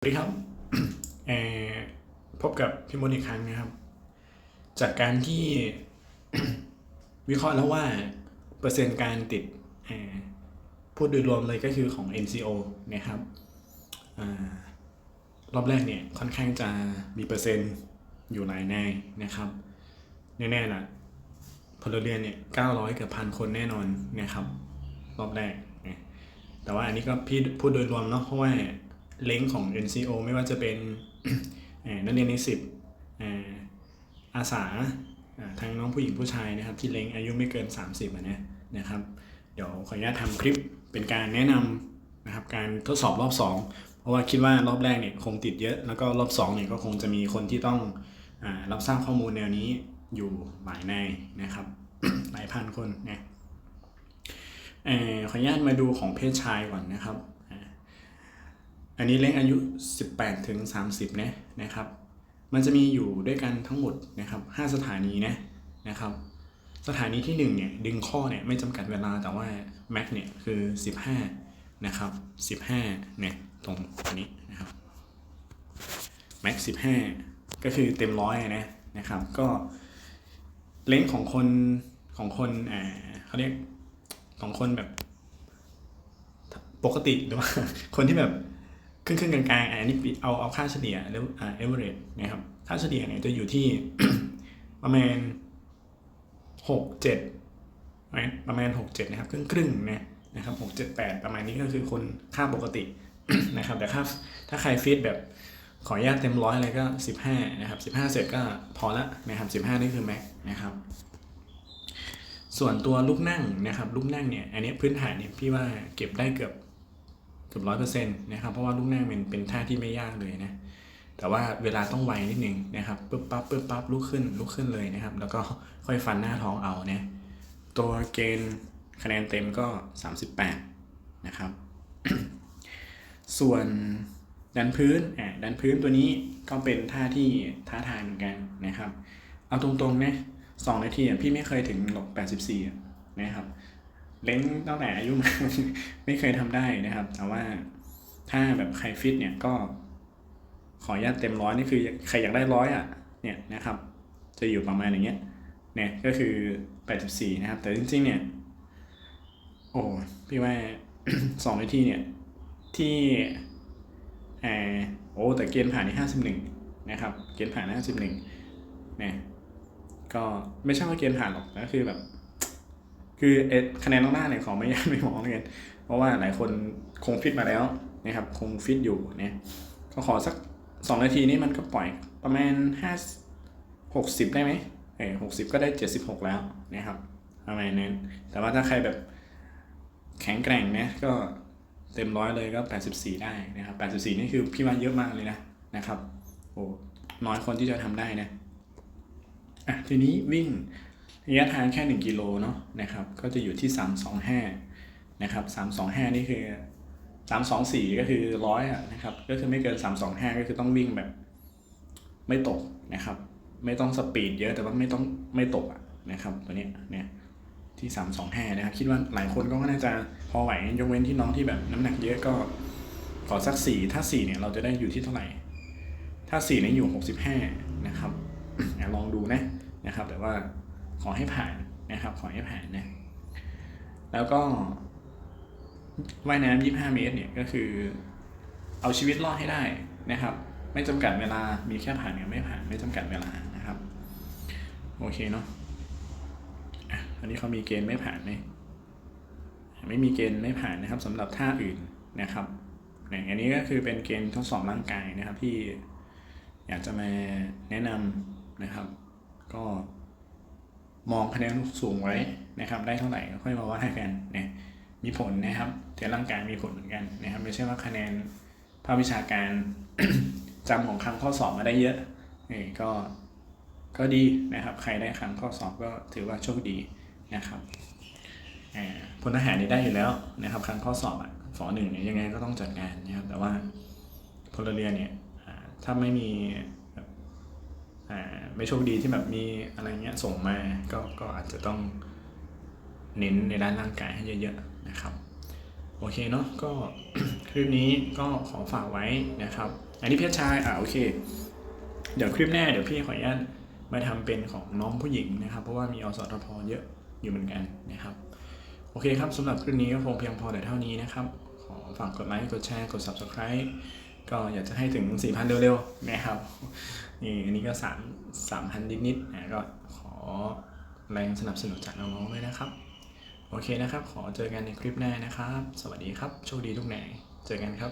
สวัสดีครับพบกับพี่มดอีกครั้งนะครับ จากการที่วิเคราะห์แล้วว่า เปอร์เซ็นต์การติดพูดโดยรวมเลยก็คือของ NCO นะครับอรอบแรกเนี่ยค่อนข้างจะมีเปอร์เซ็นต์อยู่หลายในนะครับแน่ๆล่ะพลเรือนเนี่ย900เกือบพันคนแน่นอนนะครับ รอบแรก แต่ว่าอันนี้ก็พี่พูดโดยรวมเนาะเพราะว่า เล้งของ NCO ไม่ว่าจะเป็นเอ่นักเรียนนิสิตเอ่ออาสาอ่าทั้งน้องผู้หญิงผู้ชายนะครับ ที่เล้งอายุไม่เกิน 30อะนะนะครับ เดี๋ยวขออนุญาตทำคลิปเป็นการแนะนำนะครับการทดสอบรอบ 2 เพราะว่าคิดว่ารอบแรกเนี่ยคงติดเยอะ แล้วก็รอบ2เนี่ยก็คงจะมีคนที่ต้องอรับทราบข้อมูลแนวนี้อยู่หลายในนะครับ หลายพันคนนะเอ่อขออนุญาตมาดูของเพศชายก่อนนะครับ อันนี้เล้งอายุ 18ถึง30นะนะครับ มันจะมีอยู่ด้วยกันทั้งหมดนะครับ5สถานีนะนะครับ สถานีที่1เนี่ยดึงข้อเนี่ยไม่จำกัดเวลาแต่ว่าแม็กเนี่ยคือ 15นะครับ15เนี่ยตรงนี้นะครับแม็ก15 ก็คือเต็มร้อยนะนะครับก็เลนส์ของคนของคนอ่าเขาเรียกของคนแบบปกติหรือว่าคนที่แบบ ครึ่งครึ่งกลางๆอะอันนี้เอาเอาค่าเฉลี่ยหรืออ่าเอเวอเรนะครับค่าเฉลี่ยเนี่ยจะอยู่ที่ประมาณหกเจ็ดประมาณหกเจ็ดนะครับครึ่งครึ่งๆนะนะครับหกเจ็ดแปดประมาณนี้ก็คือคนค่าปกตินะครับ แต่ค่าถ้าใครฟีดแบบขออนุญาตเต็มร้อยอะไรก็สิบห้านะครับสิบห้าเสร็จก็พอละนะครับสิบห้านี่คือแม็กนะครับ ส่วนตัวลูกนั่งนะครับ ลูกนั่งเนี่ย อันนี้พื้นฐานเนี่ยพี่ว่าเก็บได้เกือบ เกือบร้อยเปอร์เซ็นต์นะครับเพราะว่าลูกนั่เป็นเป็นท่าที่ไม่ยากเลยนะแต่ว่าเวลาต้องไวนิดนึงนะครับปึ๊บปั๊บปึ๊บปั๊บลุกขึ้นลุกขึ้นเลยนะครับ แล้วก็ค่อยฟันหน้าท้องเอาเนี่ยตัวเกณฑ์คะแนนเต็มก็ 38 นะครับ ส่วนดันพื้นอ่าดันพื้นตัวนี้ก็เป็นท่าที่ท้าทายเหมือนกันนะครับ เอาตรงๆนะสองนาทีอะพี่ไม่เคยถึงหลบ84อ่นะครับ เล้งตั้งแต่อายุมาไม่เคยทำได้นะครับ แต่ว่าถ้าแบบใครฟิตเนี่ยก็ ขออนุญาตเต็มร้อยนี่คือใครอยากได้ร้อยอะ เนี่ยนะครับ จะอยู่ประมาณอย่างเงี้ย เนี่ยก็คือ84นะครับ แต่จริงๆ เนี่ย โอ้พี่ว่าสองนาทีเนี่ย ที่เอโอ้แต่เกณฑ์ผ่านที่51นะครับ เกณฑ์ผ่าน51เนี่ยก็ไม่ใช่ว่าเกณฑ์ผ่านหรอกก็คือแบบ คือเอคะแนนน้องหน้าเนี่ยขอไม่ยากไม่มองเลยกันเพราะว่าหลายคนคงฟิตมาแล้วนะครับคงฟิตอยู่เนี่ยก็ขอสักสองนาทีนี้มันก็ปล่อยประมาณห้าหกสิบได้ไหมเออหกสิบก็ได้เจ็ดสิบหกแล้วนะครับประมาณนั้นแต่ว่าถ้าใครแบบแข็งแกร่งนะก็เต็มร้อยเลยก็แปดสิบสี่ได้นะครับแปดสิบสี่นี่คือพี่ว่าเยอะมากเลยนะนะครับโอ้น้อยคนที่จะทำได้นะอะทีนี้วิ่ง ระยะทางแค่หนึ่งกิโลเนาะนะครับ ก็จะอยู่ที่สามสองห้านะครับสามสองห้านี่คือสามสองสี่ก็คือร้อยอะนะครับ ก็คือไม่เกินสามสองห้าก็คือต้องวิ่งแบบไม่ตกนะครับ ไม่ต้องสปีดเยอะแต่ว่าไม่ต้องไม่ตกอะนะครับ ตัวเนี้ยเนี่ยที่สามสองห้านะครับ คิดว่าหลายคนก็น่าจะพอไหวยกเว้นที่น้องที่แบบน้ำหนักเยอะก็ขอสักสี่ถ้าสี่เนี่ยเราจะได้อยู่ที่เท่าไหร่ ถ้าสี่เนี่ยอยู่หกสิบห้านะครับลองดูนะนะครับ แต่ว่า ขอให้ผ่านนะครับ ขอให้ผ่านนะ แล้วก็ว่ายน้ำ25 เมตรเนี่ยก็คือ เอาชีวิตรอดให้ได้นะครับ ไม่จำกัดเวลา มีแค่ผ่านกับไม่ผ่านไม่จำกัดเวลานะครับ โอเคเนาะอันนี้เขามีเกณฑ์ไม่ผ่านไหมไม่มีเกณฑ์ไม่ผ่านนะครับสำหรับท่าอื่นนะครับอันนี้ก็คือเป็นเกณฑ์ทดสอบร่างกายนะครับที่อยากจะมาแนะนำนะครับ ก็ มองคะแนนสูงไว้นะครับ ได้เท่าไหร่ก็ค่อยมาว่ากันนะมีผลนะครับแต่ร่างกายมีผลเหมือนกันนะครับ ไม่ใช่ว่าคะแนนภาควิชาการจำของคำข้อสอบมาได้เยอะนี่ก็ก็ดีนะครับ ใครได้คำข้อสอบก็ถือว่าโชคดีนะครับอ่าพลทหารนี่ได้อยู่แล้วนะครับคำข้อสอบอะฝอหนึ่งเนี่ยยังไงก็ต้องจัดการนะครับ แต่ว่าพลเรือนเนี่ยถ้าไม่มี ไม่โชคดีที่แบบมีอะไรเงี้ยส่งมาก็ก็อาจจะต้องเน้นในด้านร่างกายให้เยอะๆนะครับ โอเคเนาะก็คลิปนี้ก็ขอฝากไว้นะครับ อันนี้เพชรชายอ่าโอเค เดี๋ยวคลิปหน้าเดี๋ยวพี่ขออนุญาตมาทำเป็นของน้องผู้หญิงนะครับ เพราะว่ามีอสทพเยอะอยู่เหมือนกันนะครับ โอเคครับสำหรับคลิปนี้ก็คงเพียงพอแต่เท่านี้นะครับ ขอฝากกดไลค์กดแชร์กด subscribe ก็อยากจะให้ถึง 4,000 เร็วๆนะครับนี่อันนี้ก็3 3,000 นิดๆนะก็ขอแรงสนับสนุนจากน้องๆด้วยนะครับ โอเคนะครับ ขอเจอกันในคลิปหน้านะครับ สวัสดีครับ โชคดีทุกแหนเจอกันครับ